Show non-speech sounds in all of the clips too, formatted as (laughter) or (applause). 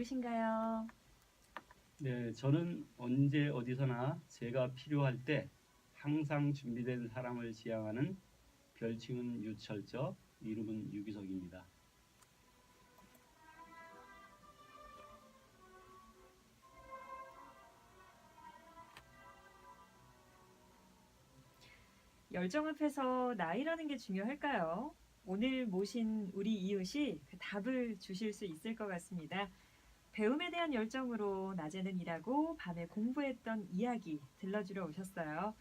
누구신가요? 네, 저는 언제 어디서나 제가 필요할 때 항상 준비된 사람을 지향하는 별칭은 유철저, 이름은 유기석입니다. 열정 앞에서 나이라는 게 중요할까요? 오늘 모신 우리 이웃이 그 답을 주실 수 있을 것 같습니다. 배움에 대한 열정으로 낮에는 일하고 밤에 공부했던 이야기 들려주러 오셨어요.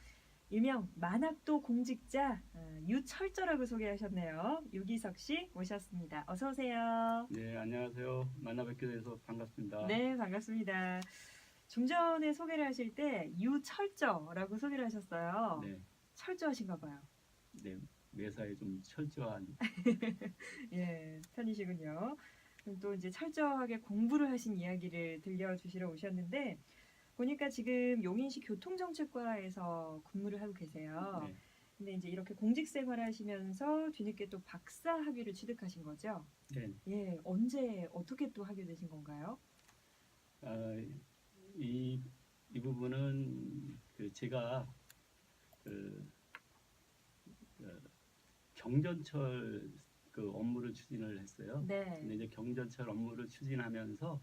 일명 만학도 공직자 어, 유철저라고 소개하셨네요. 유기석 씨 모셨습니다. 어서 오세요. 네, 안녕하세요. 만나 뵙게 돼서 반갑습니다. 네, 반갑습니다. 좀 전에 소개를 하실 때 유철저라고 소개를 하셨어요. 네, 철저하신가 봐요. 네, 매사에 좀 철저한 (laughs) 예, 편이시군요. 또 이제 철저하게 공부를 하신 이야기를 들려주시러 오셨는데 보니까 지금 용인시 교통정책과에서 근무를 하고 계세요. 네, 근데 이제 이렇게 공직 생활을 하시면서 뒤늦게 또 박사 학위를 취득하신 거죠? 네. 예, 언제 어떻게 또 하게 되신 건가요? 아, 이, 이 부분은 그 제가 그, 그 경전철 그 업무를 추진을 했어요. 근데 네. 이제 경전철 업무를 추진하면서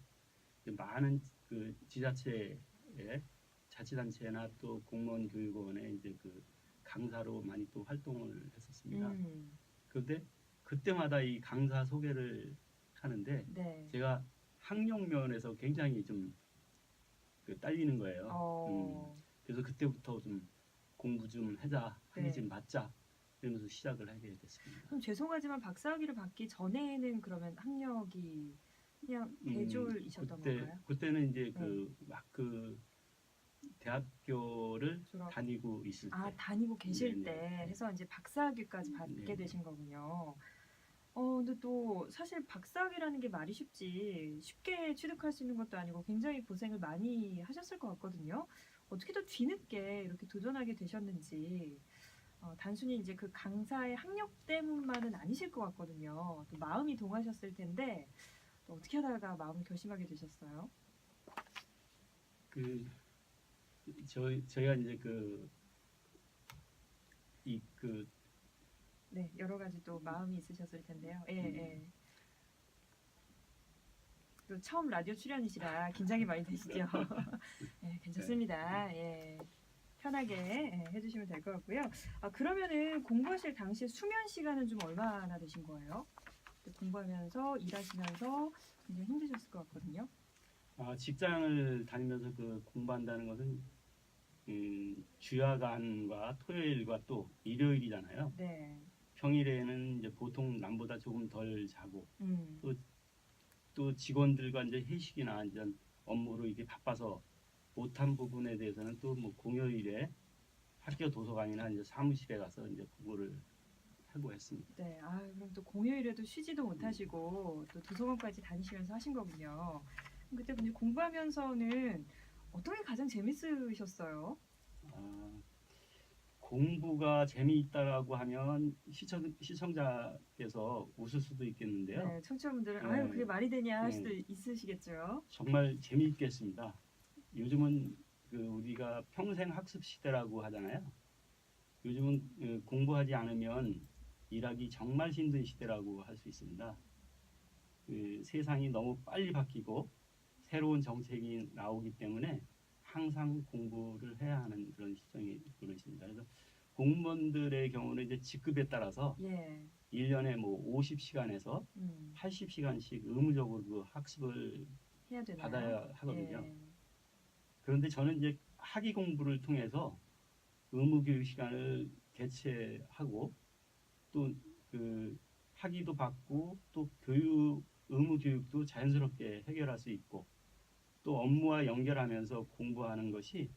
많은 그 지자체에 자치단체나 또 공무원 교육원에 이제 그 강사로 많이 또 활동을 했었습니다. 음, 그런데 그때마다 이 강사 소개를 하는데 네. 제가 학력 면에서 굉장히 좀 그 딸리는 거예요. 어, 그래서 그때부터 좀 공부 좀 하자, 학위 네. 좀 받자 이러면서 시작을 하게 됐습니다. 그럼 죄송하지만 박사 학위를 받기 전에는 그러면 학력이 그냥 음, 대졸이셨던 그때 건가요? 그때는 이제 네. 그막그 대학교를 졸업. 다니고 있을 때아 다니고 계실 네네. 때 해서 이제 박사학위까지 받게 네네. 되신 거군요. 어 근데 또 사실 박사학위라는 게 말이 쉽지 쉽게 취득할 수 있는 것도 아니고 굉장히 고생을 많이 하셨을 것 같거든요. 어떻게 또 뒤늦게 이렇게 도전하게 되셨는지 어, 단순히 이제 그 강사의 학력 때문만은 아니실 것 같거든요. 또 마음이 동하셨을 텐데 또 어떻게 하다가 마음을 결심하게 되셨어요? 그 저희 저희가 이제 그 이 그 네 여러 가지 또 마음이 있으셨을 텐데요. 예 음. 예. 또 처음 라디오 출연이시라 긴장이 많이 되시죠. (laughs) 예, 괜찮습니다. 예. 편하게 예, 해주시면 될 것 같고요. 아, 그러면은 공부하실 당시 수면 시간은 좀 얼마나 되신 거예요? 공부하면서 일하시면서 굉장히 힘드셨을 것 같거든요. 아, 직장을 다니면서 그 공부한다는 것은 음, 주야간과 토요일과 또 일요일이잖아요. 네. 평일에는 이제 보통 남보다 조금 덜 자고 음. 또 직원들과 이제 회식이나 이제 업무로 이게 바빠서 못한 부분에 대해서는 또 뭐 공휴일에 학교 도서관이나 이제 사무실에 가서 이제 공부를 하고 했습니다. 네. 아, 그럼 또 공휴일에도 쉬지도 못하시고 또 도서관까지 다니시면서 하신 거군요. 그때 근데 공부하면서는 어떤 게 가장 재밌으셨어요? 아, 공부가 재미있다라고 하면 시청, 시청자께서 웃을 수도 있겠는데요. 네, 청취자분들은 네. 아유 그게 말이 되냐 할 네. 수도 있으시겠죠. 정말 재미있겠습니다. 요즘은 그 우리가 평생 학습 시대라고 하잖아요. 요즘은 그 공부하지 않으면 일하기 정말 힘든 시대라고 할 수 있습니다. 그 세상이 너무 빨리 바뀌고 새로운 정책이 나오기 때문에 항상 공부를 해야 하는 그런 시점이 그런 있습니다. 그래서 공무원들의 경우는 이제 직급에 따라서 예. 1년에 뭐 50시간에서 음, 80시간씩 의무적으로 그 학습을? 받아야 하거든요. 예. 그런데 저는 이제 학위 공부를 통해서 의무 교육 시간을 개최하고 또 그 학위도 받고 또 교육 의무 교육도 자연스럽게 해결할 수 있고 또 업무와 연결하면서 공부하는 것이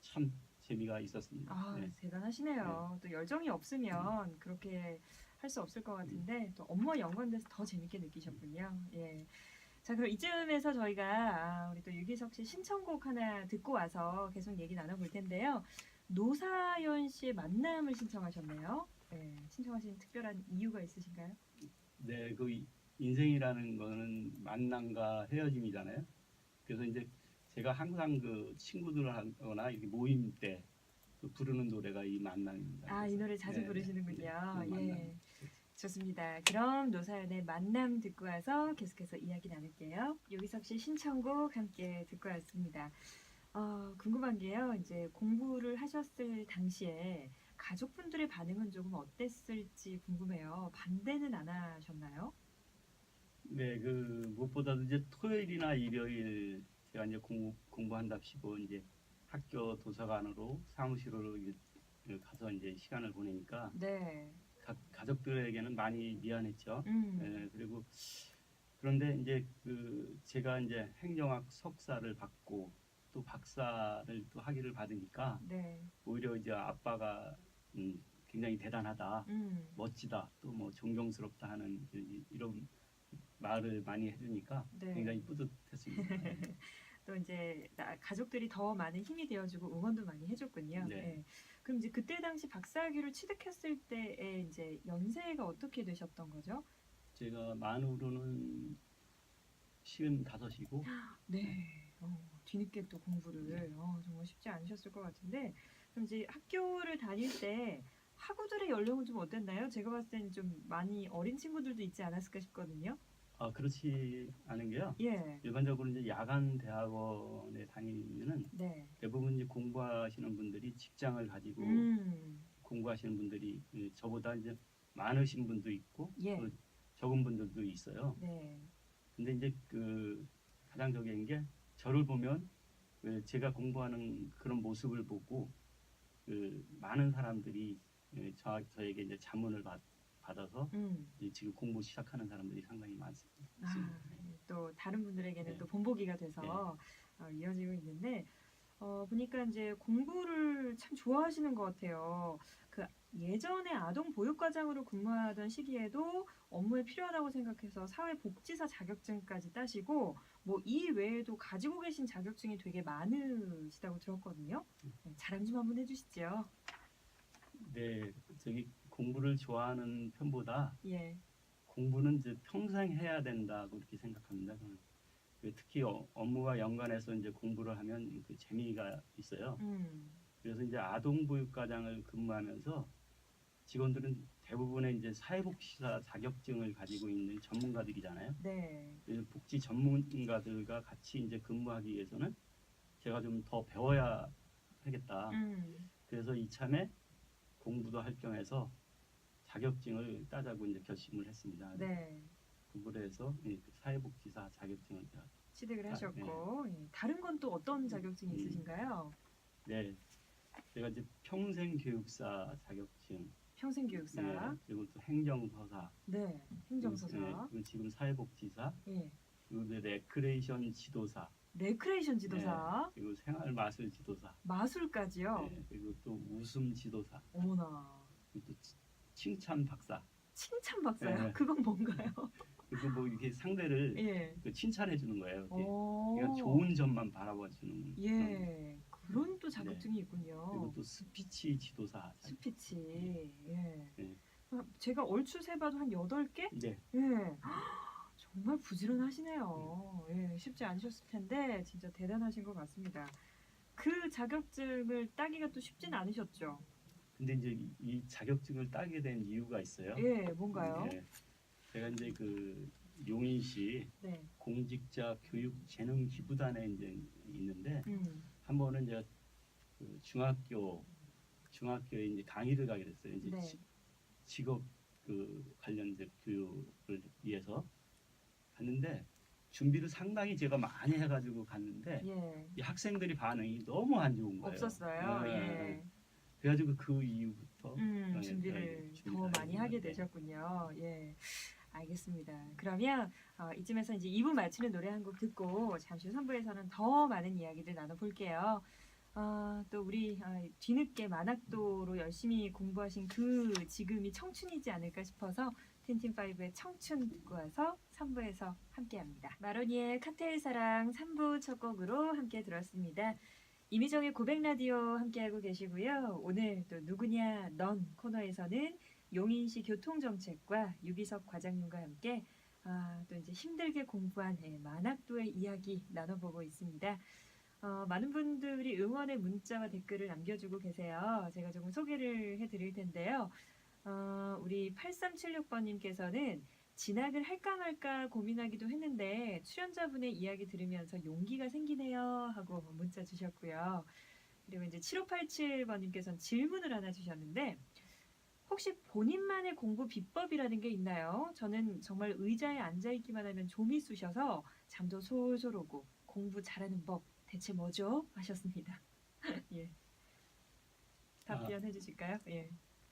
참 재미가 있었습니다. 아 네. 대단하시네요. 또 열정이 없으면 그렇게 할 수 없을 것 같은데 또 업무와 연관돼서 더 재밌게 느끼셨군요. 예. 자 그럼 이쯤에서 저희가 아, 우리 또 유기석 씨 신청곡 하나 듣고 와서 계속 얘기 나눠볼 텐데요. 노사연 씨의 만남을 신청하셨네요. 네, 신청하신 특별한 이유가 있으신가요? 네, 그 이- 인생이라는 거는 만남과 헤어짐이잖아요. 그래서 이제 제가 항상 그 친구들하거나 이렇게 모임 때그 부르는 노래가 이 만남입니다. 아, 이 노래 자주 네, 부르시는군요. 네, 그. 예. 좋습니다. 그럼 노사연의 만남 듣고 와서 계속해서 이야기 나눌게요. 유기석 씨 신청곡 함께 듣고 왔습니다. 어, 궁금한 게요. 이제 공부를 하셨을 당시에 가족분들의 반응은 조금 어땠을지 궁금해요. 반대는 안 하셨나요? 네, 그 무엇보다도 이제 토요일이나 일요일 제가 이제 공부 공부한답시고 이제 학교 도서관으로 사무실로 이제 가서 이제 시간을 보내니까 네. 가, 가족들에게는 많이 미안했죠. 음. 예, 그리고 그런데 이제 그 제가 이제 행정학 석사를 받고 또 박사를 또 학위를 받으니까 네. 오히려 이제 아빠가 음, 굉장히 대단하다, 음. 멋지다, 또 뭐 존경스럽다 하는 이- 이런 말을 많이 해주니까 네. 굉장히 뿌듯했습니다. (laughs) 네. 또 이제 나- 가족들이 더 많은 힘이 되어주고 응원도 많이 해줬군요. 네. 예. 그럼 이제 그때 당시 박사학위를 취득했을 때의 이제 연세가 어떻게 되셨던 거죠? 제가 만으로는 시은 다섯이고 (gasps) 네. 어, 뒤늦게 또 공부를 네. 어, 정말 쉽지 않으셨을 것 같은데 그럼 이제 학교를 다닐 때 학우들의 연령은 좀 어땠나요? 제가 봤을 때는 좀 많이 어린 친구들도 있지 않았을까 싶거든요. 아 그렇지 않은 게요. 예. 일반적으로 이제 야간 대학원에 다니면은 네. 대부분 이제 공부하시는 분들이 직장을 가지고 음. 공부하시는 분들이 그 저보다 이제 많으신 분도 있고 예. 또 적은 분들도 있어요. 네. 근데 이제 그 가장 적인 게 저를 보면 그 제가 공부하는 그런 모습을 보고 그 많은 사람들이 예, 저, 저에게 이제 자문을 받, 받아서 음. 이제 지금 공부 시작하는 사람들이 상당히 많습니다. 아, 또 다른 분들에게는 네. 또 본보기가 돼서 어, 이어지고 있는데 어, 보니까 이제 공부를 참 좋아하시는 것 같아요. 그 예전에 아동 보육과장으로 근무하던 시기에도 업무에 필요하다고 생각해서 사회복지사 자격증까지 따시고 뭐 이 외에도 가지고 계신 자격증이 되게 많으시다고 들었거든요. 네, 자랑 좀 한번 해주시죠. 네, 저기 공부를 좋아하는 편보다 예, 공부는 이제 평생 해야 된다고 이렇게 생각합니다. 그 특히 어, 업무와 연관해서 이제 공부를 하면 그 재미가 있어요. 음, 그래서 이제 아동보육과장을 근무하면서 직원들은 대부분의 이제 사회복지사 자격증을 가지고 있는 전문가들이잖아요. 네, 복지 전문가들과 같이 이제 근무하기 위해서는 제가 좀 더 배워야 하겠다. 음, 그래서 이참에 공부도 할 겸해서 자격증을 따자고 이제 결심을 했습니다. 네. 공부를 해서 이 사회복지사 자격증을 취득을 아, 하셨고 예, 다른 건 또 어떤 자격증이 음. 있으신가요? 네. 제가 이제 평생 교육사 자격증. 평생 교육사, 네, 그리고 또 행정서사. 네, 행정서사, 네, 그리고 지금 사회복지사. 예, 그리고 이제 레크레이션 지도사. 레크레이션 지도사, 그리고 생활 마술 지도사. 마술까지요. 네, 그리고 또 웃음 지도사. 어머나, 그리고 또 치- 칭찬 박사 칭찬 박사요? 네. 그건 뭔가요? 그리고 뭐 이렇게 상대를 (laughs) 예, 그 칭찬해 주는 거예요. 이렇게. 어, 그러니까 좋은 점만 바라봐 주는 그런 예, 그런 또 자격증이 있군요. 그리고 또 스피치 지도사 스피치, 예. 네. 아, 제가 얼추 세봐도 한 여덟 개? 네, 예. (gasps) 정말 부지런하시네요. 예, 쉽지 않으셨을 텐데 진짜 대단하신 것 같습니다. 그 자격증을 따기가 또 쉽진 않으셨죠? 근데 이제 이- 이 자격증을 따게 된 이유가 있어요. 예, 뭔가요? 네. 제가 이제 그 용인시 네. 공직자 교육 재능 기부단에 이제 있는데 음, 한 번은 제가 그 중학교 중학교에 이제 강의를 가게 됐어요. 이제 네. 지- 직업 그 관련 이제 교육을 위해서 갔는데 준비를 상당히 제가 많이 해가지고 갔는데 예. 이 학생들이 반응이 너무 안 좋은 거예요. 없었어요. 네. 예. 그래가지고 그 이후부터 음, 네, 준비를 네, 더 준비를 많이 하게. 되셨군요. 예. 알겠습니다. 그러면 어, 이쯤에서 이제 2부 마치는 노래 한 곡 듣고 잠시 후 3부에서는 더 많은 이야기들 나눠볼게요. 어, 또 우리 어, 뒤늦게 만학도로 열심히 공부하신 그 지금이 청춘이지 않을까 싶어서 틴틴파이브의 청춘 듣고 와서 3부에서 함께합니다. 마로니의 칵테일 사랑 3부 첫 곡으로 함께 들었습니다. 이미정의 고백 라디오 함께하고 계시고요. 오늘 또 누구냐 넌 코너에서는 용인시 교통정책과 유기석 과장님과 함께 아, 또 이제 힘들게 공부한 예, 만학도의 이야기 나눠보고 있습니다. 어, 많은 분들이 응원의 문자와 댓글을 남겨주고 계세요. 제가 조금 소개를 해드릴 텐데요. 어, 우리 8376번님께서는 진학을 할까 말까 고민하기도 했는데 출연자분의 이야기 들으면서 용기가 생기네요 하고 문자 주셨고요. 그리고 이제 7587번님께서는 질문을 하나 주셨는데 혹시 본인만의 공부 비법이라는 게 있나요? 저는 정말 의자에 앉아 있기만 하면 좀이 쑤셔서 잠도 솔솔 오고 공부 잘하는 법 대체 뭐죠? 하셨습니다. (laughs) 예. 답변해 주실까요? 예.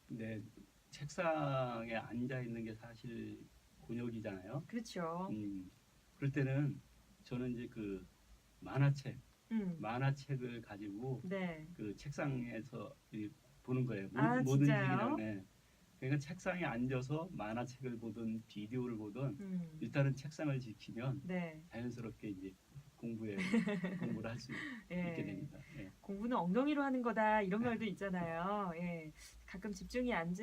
근데 책상에 앉아 있는 게 사실 곤욕이잖아요. 그렇죠. 음, 그럴 때는 저는 이제 그 만화책, 음. 만화책을 가지고 네. 그 책상에서 이 보는 거예요. 뭐, 아, 진짜요? 그냥. 네. 그러니까 책상에 앉아서 만화책을 보든 비디오를 보든 음. 일단은 책상을 지키면 네. 자연스럽게 이제 공부에 (laughs) 공부를 할수 예. 있게 됩니다. 예. 공부는 엉덩이로 하는 거다 이런 네. 말도 있잖아요. 예. 가끔 집중이 안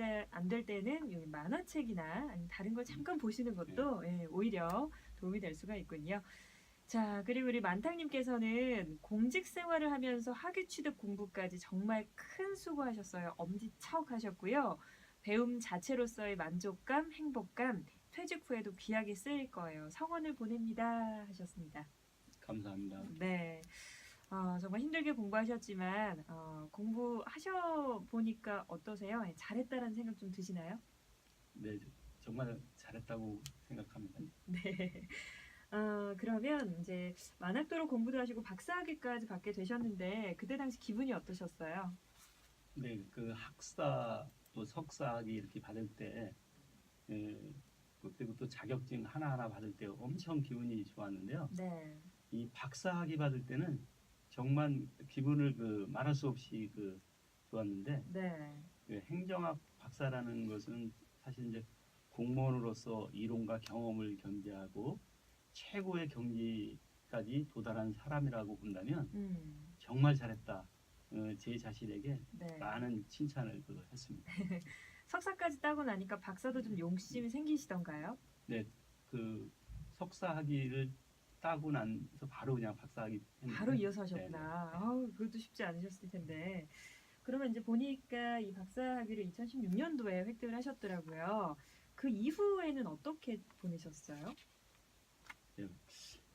될 때는 여기 만화책이나 다른 걸 잠깐 보시는 것도 네. 예, 오히려 도움이 될 수가 있군요. 자, 그리고 우리 만탕님께서는 공직 생활을 하면서 학위 취득 공부까지 정말 큰 수고하셨어요. 엄지척 하셨고요. 배움 자체로서의 만족감, 행복감, 퇴직 후에도 귀하게 쓰일 거예요. 성원을 보냅니다 하셨습니다. 감사합니다. 네. 어, 정말 힘들게 공부하셨지만 어, 공부하셔 보니까 어떠세요? 예, 잘했다라는 생각 좀 드시나요? 네, 정말 잘했다고 생각합니다. 네. 어, 그러면 이제 만학도로 공부도 하시고 박사학위까지 받게 되셨는데 그때 당시 기분이 어떠셨어요? 네, 그 학사 또 석사학위 이렇게 받을 때 예, 그리고 또 자격증 하나하나 받을 때 엄청 기분이 좋았는데요. 네. 이 박사학위 받을 때는 정말 기분을 그 말할 수 없이 그 좋았는데 네. 그 행정학 박사라는 것은 사실 이제 공무원으로서 이론과 경험을 겸비하고 최고의 경지까지 도달한 사람이라고 본다면 음. 정말 잘했다. 어, 제 자신에게 네. 많은 칭찬을 그 했습니다. (laughs) 석사까지 따고 나니까 박사도 좀 용심이 생기시던가요? 그 석사 학위를 따고 나서 바로 그냥 박사 학위 했는데 바로 이어서 하셨구나. 네, 네. 아우, 그것도 쉽지 않으셨을 텐데. 그러면 이제 보니까 이 박사 학위를 2016년도에 획득을 하셨더라고요. 그 이후에는 어떻게 보내셨어요?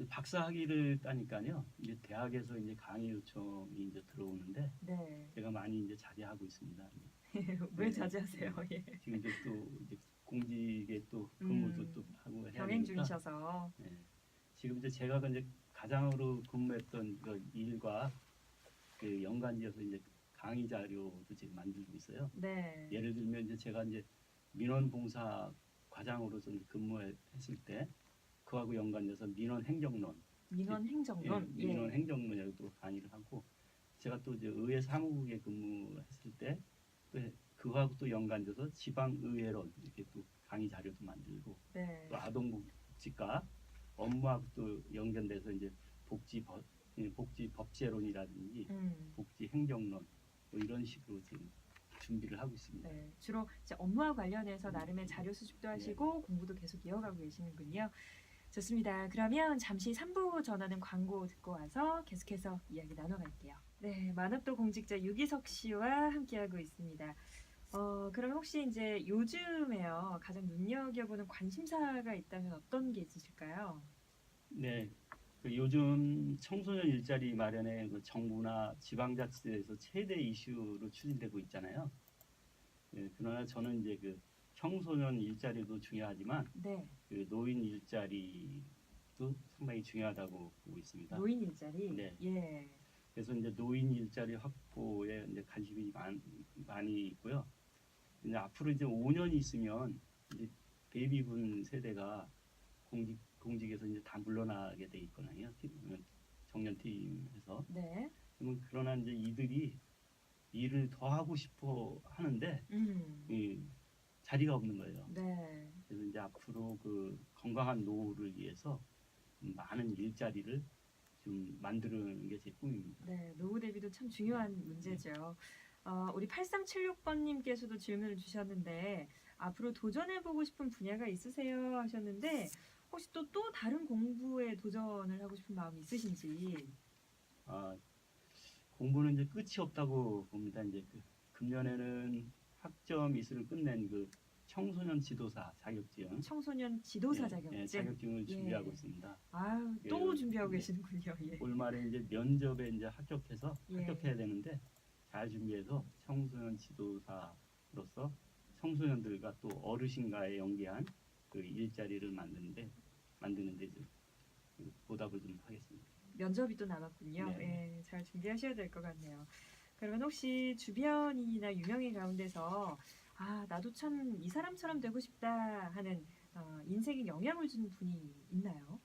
박사 학위를 따니까요. 이제 대학에서 이제 강의 요청이 이제 들어오는데 네. 제가 많이 이제 자제하고 있습니다. (laughs) 왜 네. 자제하세요? 예. 지금 이제 또 이제 공직에 또 근무도 음, 또 하고 병행 중이셔서. 네. 지금 이제 제가 그 이제 가장으로 근무했던 그 일과 그 연관지어서 이제 강의 자료도 지금 만들고 있어요. 네. 예를 들면 이제 제가 이제 민원봉사 과장으로서 이제 근무했을 때 그하고 연관돼서 민원 행정론, 민원 행정론. 예, 민원 행정론에도 또 강의를 하고 제가 또 이제 의회 사무국에 근무했을 때 또 그하고 또 연관돼서 지방 의회론 이렇게 또 강의 자료도 만들고 네. 또 아동복지과 업무하고 또 연관돼서 이제 복지 법 예, 복지 법제론이라든지 음. 복지 행정론 뭐 이런 식으로 지금 준비를 하고 있습니다. 네, 주로 업무와 관련해서 나름의 자료 수집도 하시고 공부도 계속 이어가고 계시는군요. 좋습니다. 그러면 잠시 3부 전하는 광고 듣고 와서 계속해서 이야기 나눠갈게요. 네, 만학도 공직자 유기석 씨와 함께하고 있습니다. 어, 그럼 혹시 이제 요즘에요 가장 눈여겨보는 관심사가 있다면 어떤 게 있으실까요? 네, 그 요즘 청소년 일자리 마련에 그 정부나 지방자치에서 최대 이슈로 추진되고 있잖아요. 예, 그러나 저는 이제 그 청소년 일자리도 중요하지만 네, 그 노인 일자리도 상당히 중요하다고 보고 있습니다. 노인 일자리. 네. 예, 그래서 이제 노인 일자리 확보에 이제 관심이 많, 많이 있고요. 이제 앞으로 이제 5년이 있으면 이제 베이비분 세대가 공직 공직에서 이제 다 물러나게 돼 있거든요. 팀에서. 네, 그러면 그러나 이제 이들이 일을 더 하고 싶어 하는데 음, 이 자리가 없는 거예요. 네. 그래서 이제 앞으로 그 건강한 노후를 위해서 많은 일자리를 좀 만드는 게 제 꿈입니다. 네, 노후 대비도 참 중요한 문제죠. 어, 우리 8376번님께서도 질문을 주셨는데 앞으로 도전해보고 싶은 분야가 있으세요 하셨는데 혹시 또 또 다른 공부에 도전을 하고 싶은 마음이 있으신지? 아, 공부는 이제 끝이 없다고 봅니다. 이제 그 금년에는 학점 이수를 끝낸 그 청소년 지도사 자격증 청소년 지도사 예, 자격증. 예, 자격증을 예. 준비하고 있습니다. 아유 또 예, 준비하고 예. 계시는군요. 예. 올말에 이제 면접에 이제 합격해서 예. 합격해야 되는데 잘 준비해서 청소년 지도사로서 청소년들과 또 어르신과의 연계한 그 일자리를 만드는데 만드는데 좀 보답을 좀 하겠습니다. 면접이 또 남았군요. 네. 예, 잘 준비하셔야 될 것 같네요. 그러면 혹시 주변인이나 유명인 가운데서 아 나도 참 이 사람처럼 되고 싶다 하는 어, 인생에 영향을 준 분이 있나요?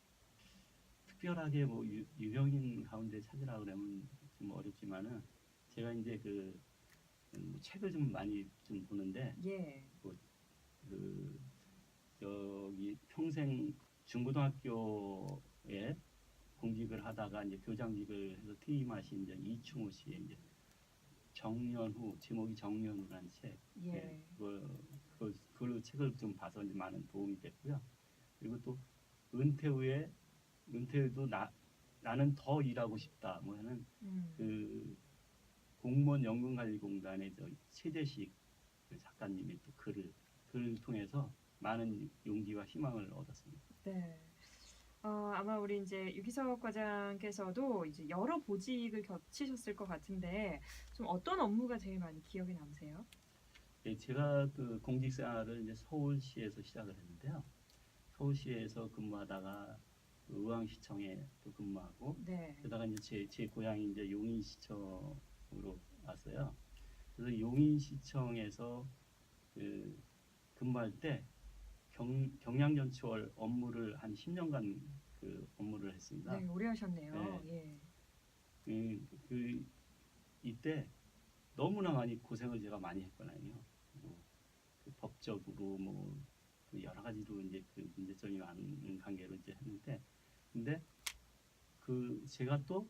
특별하게 뭐 유, 유명인 가운데 찾으라 그러면 좀 어렵지만은 제가 이제 그 음, 책을 좀 많이 좀 보는데 예, 그 여기 평생 중고등학교에 공직을 하다가 이제 교장직을 해서 퇴임하신 이제 이충호 씨의 이제 정년후 제목이 정년후라는 책. 예, 예, 그걸 그, 그 책을 좀 봐서 이제 많은 도움이 됐고요. 그리고 또 은퇴 후에 은퇴 후도 나 나는 더 일하고 싶다 뭐 하는 음, 그 공무원 연금관리공단의 저 최재식 그 작가님의 또 글을 글을 통해서 많은 용기와 희망을 얻었습니다. 네. 어, 아마 우리 이제 유기석 과장께서도 이제 여러 보직을 겹치셨을 것 같은데 좀 어떤 업무가 제일 많이 기억에 남으세요? 예, 제가 그 공직 생활을 이제 서울시에서 시작을 했는데요. 서울시에서 근무하다가 그 의왕시청에 또 근무하고 네, 그러다가 이제 제, 제 고향이 이제 용인시청으로 왔어요. 그래서 용인시청에서 그 근무할 때 경, 경량전추월 업무를 한 10년간 그 업무를 했습니다. 네, 오래 하셨네요. 예. 그, 그 이때 너무나 많이 고생을 제가 많이 했거든요. 뭐, 그 법적으로 뭐그 여러 가지로 이제 그 문제점이 많은 관계로 이제 했는데 근데 그 제가 또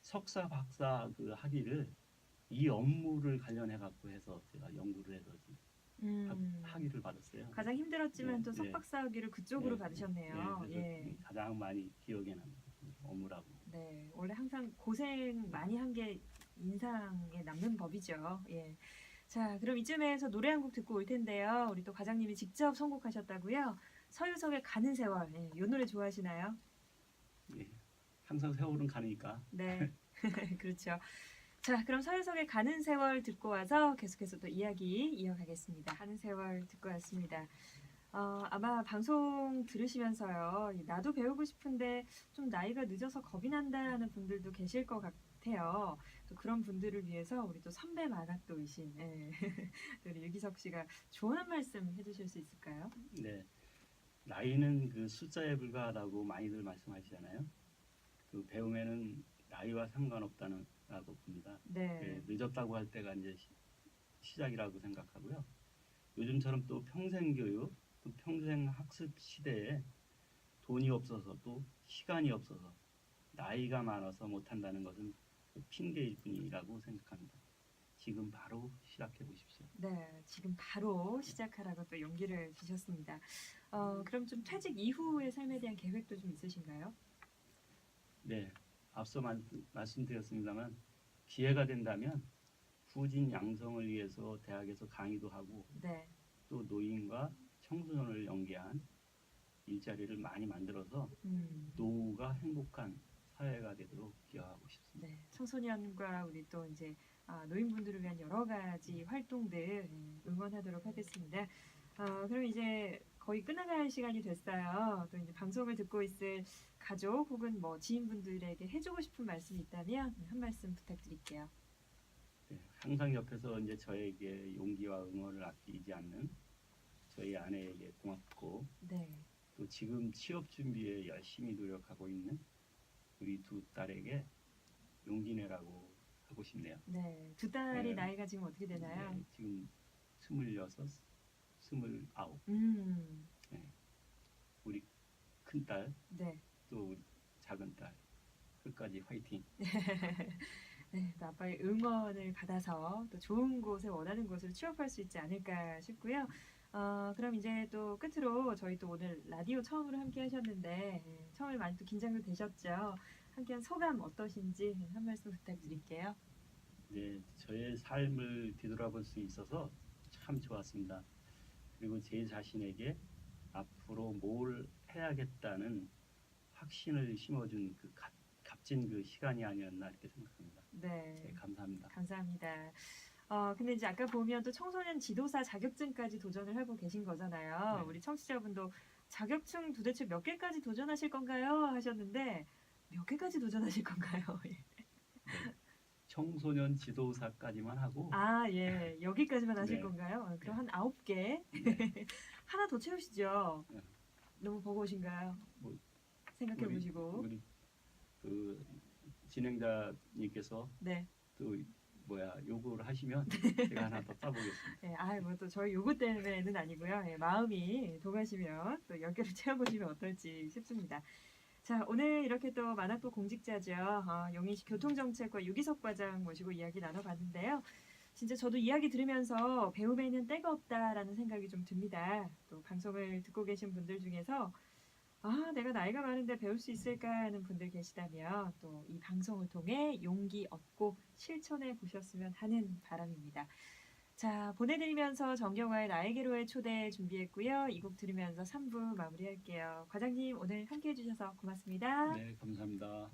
석사 박사 그 학위를 이 업무를 관련해 갖고 해서 제가 연구를 해서 지금 학- 음, 학 위를 받았어요. 가장 힘들었지만 네, 또 네. 석박사 학위를 그쪽으로 네, 받으셨네요. 네, 예. 가장 많이 기억에 남는 업무라고. 네, 원래 항상 고생 많이 한 게 인상에 남는 법이죠. 예. 자, 그럼 이쯤에서 노래 한 곡 듣고 올 텐데요. 우리 또 과장님이 직접 선곡하셨다고요. 서유석의 가는 세월. 예, 이 노래 좋아하시나요? 예. 항상 세월은 가니까 네, (laughs) 그렇죠. 자, 그럼 서유석의 가는 세월 듣고 와서 계속해서 또 이야기 이어가겠습니다. 가는 세월 듣고 왔습니다. 어, 아마 방송 들으시면서요, 이 나도 배우고 싶은데 좀 나이가 늦어서 겁이 난다는 분들도 계실 것 같아요. 또 그런 분들을 위해서 우리 또 선배 만학도이신 예, (laughs) 우리 유기석 씨가 조언 말씀 해주실 수 있을까요? 네. 나이는 그 숫자에 불과하다고 많이들 말씀하시잖아요. 그 배움에는 나이와 상관없다는 라고 봅니다. 네, 예, 늦었다고 할 때가 이제 시, 시작이라고 생각하고요. 요즘처럼 또 평생 교육, 또 평생 학습 시대에 돈이 없어서 또 시간이 없어서 나이가 많아서 못한다는 것은 그 핑계일 뿐이라고 생각합니다. 지금 바로 시작해 보십시오. 네, 지금 바로 시작하라고 또 용기를 주셨습니다. 어, 그럼 좀 퇴직 이후의 삶에 대한 계획도 좀 있으신가요? 네, 앞서 말, 말씀드렸습니다만 기회가 된다면 후진 양성을 위해서 대학에서 강의도 하고 네, 또 노인과 청소년을 연계한 일자리를 많이 만들어서 음, 노후가 행복한 사회가 되도록 기여하고 싶습니다. 네, 청소년과 우리 또 이제 아, 노인분들을 위한 여러 가지 활동들 예, 응원하도록 하겠습니다. 어, 그럼 이제 거의 끝나갈 시간이 됐어요. 또 이제 방송을 듣고 있을 가족 혹은 뭐 지인분들에게 해주고 싶은 말씀이 있다면 한 말씀 부탁드릴게요. 네, 항상 옆에서 이제 저에게 용기와 응원을 아끼지 않는 저희 아내에게 고맙고 네, 또 지금 취업 준비에 열심히 노력하고 있는 우리 두 딸에게 용기 내라고 하고 싶네요. 네, 두 딸이 네. 나이가 지금 어떻게 되나요? 네, 지금 스물여섯, 스물아홉 음, 우리 큰 딸, 네. 또 우리 작은 딸 끝까지 화이팅. (laughs) 네, 또 아빠의 응원을 받아서 또 좋은 곳에 원하는 곳으로 취업할 수 있지 않을까 싶고요. 어, 그럼 이제 또 끝으로 저희 또 오늘 라디오 처음으로 함께 하셨는데 예, 처음에 많이 또 긴장도 되셨죠. 함께한 소감 어떠신지 한 말씀 부탁드릴게요. 네, 저의 삶을 뒤돌아볼 수 있어서 참 좋았습니다. 그리고 제 자신에게 앞으로 뭘 해야겠다는 확신을 심어준 그 값, 값진 그 시간이 아니었나 이렇게 생각합니다. 네. 네, 감사합니다. 감사합니다. 어, 근데 이제 아까 보면 또 청소년 지도사 자격증까지 도전을 하고 계신 거잖아요. 네. 우리 청취자분도 자격증 도대체 몇 개까지 도전하실 건가요? 하셨는데 몇 개까지 도전하실 건가요? (laughs) 청소년 지도사까지만 하고 아, 예. 여기까지만 하실 네. 건가요? 어, 그럼 네. 한 아홉 개. (laughs) 하나 더 채우시죠. 네. 너무 버거우신가요? 뭐, 생각해 우리- 보시고. 우리 그 진행자님께서 네. 또 뭐야 요구를 하시면 제가 하나 더 따보겠습니다. (laughs) 예, 아, 뭐또 저희 요구 때문에는 아니고요. 예, 마음이 동하시면 또몇 개를 (laughs) 채워보시면 어떨지 싶습니다. 자, 오늘 이렇게 또 만학도 공직자죠. 어, 용인시 교통정책과 유기석 과장 모시고 이야기 나눠봤는데요. 진짜 저도 이야기 들으면서 배움에는 때가 없다라는 생각이 좀 듭니다. 또 방송을 듣고 계신 분들 중에서 아, 내가 나이가 많은데 배울 수 있을까 하는 분들 계시다면 또 이 방송을 통해 용기 얻고 실천해 보셨으면 하는 바람입니다. 자, 보내드리면서 정경화의 나에게로의 초대 준비했고요. 이 곡 들으면서 3부 마무리할게요. 과장님 오늘 함께 해 주셔서 고맙습니다. 네, 감사합니다.